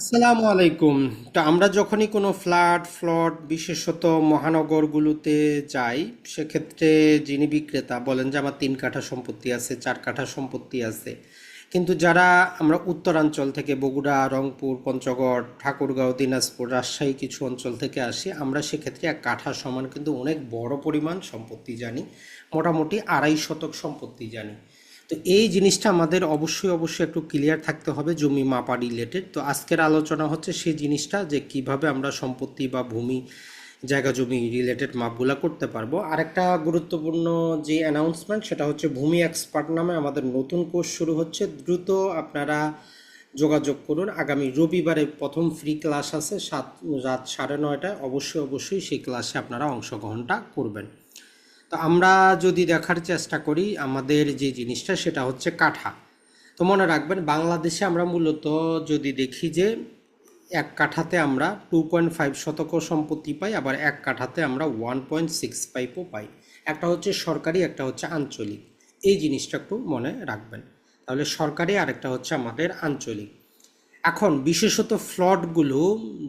আসসালামু আলাইকুম। তো আমরা যখনই কোনো ফ্ল্যাট, ফ্লট, বিশেষত মহানগরগুলোতে যাই, সেক্ষেত্রে যিনি বিক্রেতা বলেন যে আমার তিন কাঠা সম্পত্তি আছে, চার কাঠা সম্পত্তি আছে। কিন্তু যারা আমরা উত্তরাঞ্চল থেকে বগুড়া, রংপুর, পঞ্চগড়, ঠাকুরগাঁও, দিনাজপুর, রাজশাহী কিছু অঞ্চল থেকে আসি, আমরা সেক্ষেত্রে এক কাঠা সমান কিন্তু অনেক বড় পরিমাণ সম্পত্তি জানি, মোটামুটি আড়াই শতক সম্পত্তি জানি। তো এই জিনিসটা আমাদের অবশ্যই অবশ্যই একটু ক্লিয়ার থাকতে হবে জমি মাপা রিলেটেড তো আজকের আলোচনা হচ্ছে সেই জিনিসটা যে কীভাবে আমরা সম্পত্তি বা ভূমি, জায়গা জমি রিলেটেড মাপগুলা করতে পারব। আরেকটা গুরুত্বপূর্ণ যে অ্যানাউন্সমেন্ট সেটা হচ্ছে ভূমি এক্সপার্ট নামে আমাদের নতুন কোর্স শুরু হচ্ছে। দ্রুত আপনারা যোগাযোগ করুন। আগামী রবিবারে প্রথম ফ্রি ক্লাস আছে, সাত, রাত সাড়ে নয়টায়। অবশ্যই অবশ্যই সেই ক্লাসে আপনারা অংশগ্রহণটা করবেন। তো আমরা যদি দেখার চেষ্টা করি আমাদের যে জিনিসটা, সেটা হচ্ছে কাঠা। তো মনে রাখবেন, বাংলাদেশে আমরা মূলত যদি দেখি যে এক কাঠাতে আমরা টু পয়েন্ট ফাইভ শতক সম্পত্তি পাই, আবার এক কাঠাতে আমরা ওয়ান পয়েন্ট সিক্স ফাইভও পাই। একটা হচ্ছে সরকারি, একটা হচ্ছে আঞ্চলিক। এই জিনিসটা একটু মনে রাখবেন। তাহলে সরকারি, আরেকটা হচ্ছে আমাদের আঞ্চলিক। এখন বিশেষত ফ্লটগুলো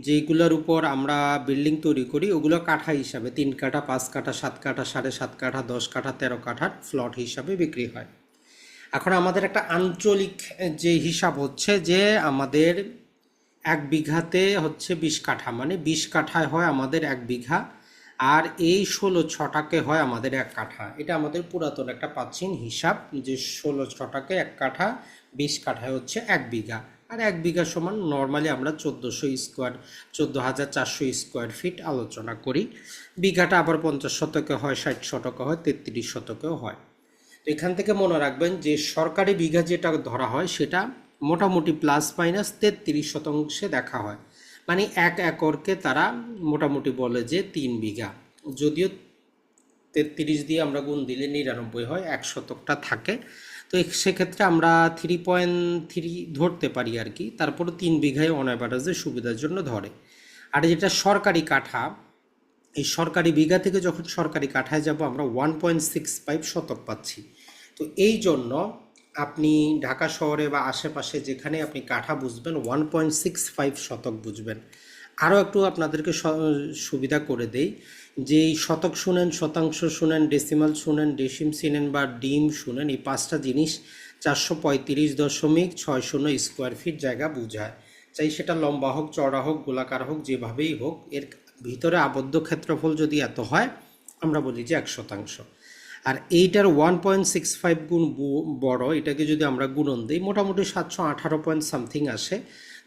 যেগুলোর উপর আমরা বিল্ডিং তৈরি করি, ওগুলো কাঠা হিসাবে, তিন কাঠা, পাঁচ কাঠা, সাত কাঠা, সাড়ে সাত কাঠা, দশ কাঠা, তেরো কাঠার ফ্লট হিসাবে বিক্রি হয়। এখন আমাদের একটা আঞ্চলিক যে হিসাব হচ্ছে যে আমাদের এক বিঘাতে হচ্ছে বিশ কাঠা মানে বিশ কাঠায় হয় আমাদের এক বিঘা আর এই ষোলো ছটাকে হয় আমাদের এক কাঠা। এটা আমাদের পুরাতন একটা প্রাচীন হিসাব যে ষোলো ছটাকে এক কাঠা, বিশ কাঠায় হচ্ছে এক বিঘা। আর এক বিঘা সমান নর্মালি আমরা চোদ্দোশো স্কোয়ার চোদ্দ হাজার চারশো স্কোয়ার ফিট আলোচনা করি। বিঘাটা আবার পঞ্চাশ শতকে হয়, ষাট শতকে হয়, তেত্রিশ শতকেও হয়। তো এখান থেকে মনে রাখবেন যে সরকারি বিঘা যেটা ধরা হয়, সেটা মোটামুটি প্লাস মাইনাস তেত্রিশ শতাংশে দেখা হয়। মানে এক একরকে তারা মোটামুটি বলে যে তিন বিঘা। যদিও তেত্রিশ দিয়ে আমরা গুণ দিলে নিরানব্বই হয়, এক শতকটা থাকে। তো সেক্ষেত্রে আমরা থ্রি পয়েন্ট থ্রি ধরতে পারি আর কি, তারপরে তিন বিঘায় অন অ্যাভারেজে সুবিধার জন্য ধরে। আর যেটা সরকারি কাঠা, এই সরকারি বিঘা থেকে যখন সরকারি কাঠায় যাব আমরা ওয়ান পয়েন্ট সিক্স ফাইভ শতক পাচ্ছি। তো এই জন্য আপনি ঢাকা শহরে বা আশেপাশে যেখানে আপনি কাঠা বুঝবেন ওয়ান পয়েন্ট সিক্স ফাইভ শতক বুঝবেন। আরও একটু আপনাদেরকে সুবিধা করে দেই। যে এই শতক শুনেন, শতাংশ শুনেন ডেসিমাল শুনেন ডেসিম শুনেন বা ডিম শুনেন, এই পাঁচটা জিনিস চারশো পঁয়ত্রিশ দশমিক ছয় শূন্য স্কোয়ার ফিট জায়গা বোঝায়। চাই সেটা লম্বা হোক চড়া হোক, গোলাকার হোক, যেভাবেই হোক, এর ভিতরে আবদ্ধ ক্ষেত্রফল যদি এত হয়, আমরা বলি যে এক শতাংশ। আর এইটার ওয়ান পয়েন্ট সিক্স ফাইভ গুণ বড়, এটাকে যদি আমরা গুণন দিই, মোটামুটি সাতশো আঠারো পয়েন্ট সামথিং আসে।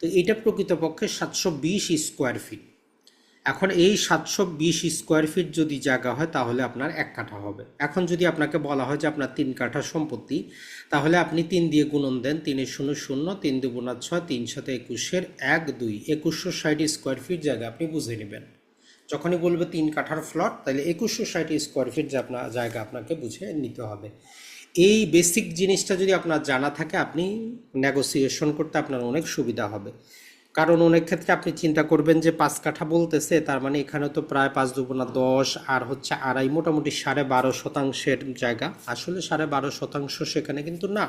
তো এটা প্রকৃতপক্ষে সাতশো বিশ স্কোয়ার ফিট এখন এই সাতশো বিশ স্কোয়ার ফিট যদি জায়গা হয়, তাহলে আপনার এক কাঠা হবে। এখন যদি আপনাকে বলা হয় যে আপনার তিন কাঠা সম্পত্তি, তাহলে আপনি তিন দিয়ে গুণন দেন, তিনে শূন্য শূন্য, তিন দুগুণা ছয়, তিন সাথে একুশের এক দুই। একুশশো ষাট স্কোয়ার ফিট জায়গা আপনি বুঝে নেবেন। যখনই বলবে তিন কাঠার ফ্লট তাহলে একুশশো ষাট স্কোয়ার ফিট যে আপনার জায়গা আপনাকে বুঝে নিতে হবে। এই বেসিক জিনিসটা যদি আপনার জানা থাকে, আপনি নেগোসিয়েশন করতে আপনার অনেক সুবিধা হবে। কারণ অনেক ক্ষেত্রে আপনি চিন্তা করবেন যে পাঁচ কাঠা বলতেছে, তার মানে এখানে তো প্রায় পাঁচ দুগুণা দশ, আর হচ্ছে আড়াই মোটামুটি সাড়ে বারো শতাংশের জায়গা। আসলে সাড়ে বারো শতাংশ সেখানে কিন্তু না।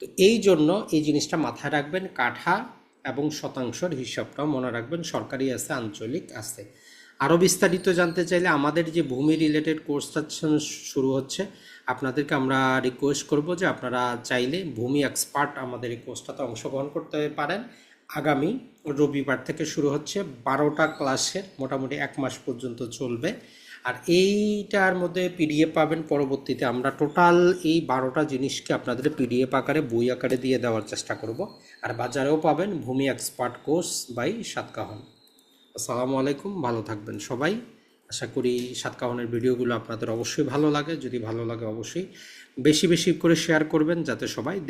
তো এই জন্য এই জিনিসটা মাথায় রাখবেন, কাঠা এবং শতাংশের হিসাবটাও মনে রাখবেন, সরকারি আছে, আঞ্চলিক আছে। আরও বিস্তারিত জানতে চাইলে আমাদের যে ভূমি রিলেটেড কোর্সটা শুরু হচ্ছে, আপনাদেরকে আমরা রিকোয়েস্ট করব যে আপনারা চাইলে ভূমি এক্সপার্ট আমাদের এই কোর্সটাতে অংশগ্রহণ করতে পারেন। আগামী রবিবার থেকে শুরু হচ্ছে বারোটা ক্লাসের মোটামুটি এক মাস পর্যন্ত চলবে। আর এইটার মধ্যে পিডিএফ পাবেন, পরবর্তীতে আমরা টোটাল এই বারোটা জিনিসকে আপনাদের পিডিএফ আকারে, বই আকারে দিয়ে দেওয়ার চেষ্টা করব। আর বাজারেও পাবেন ভূমি এক্সপার্ট কোর্স বাই সাতকাহন। আসসালামু আলাইকুম, ভালো থাকবেন সবাই। আশা করি সাতকাহনের ভিডিওগুলো আপনাদের অবশ্যই ভালো লাগে। যদি ভালো লাগে অবশ্যই বেশি বেশি করে শেয়ার করবেন, যাতে সবাই দেখতে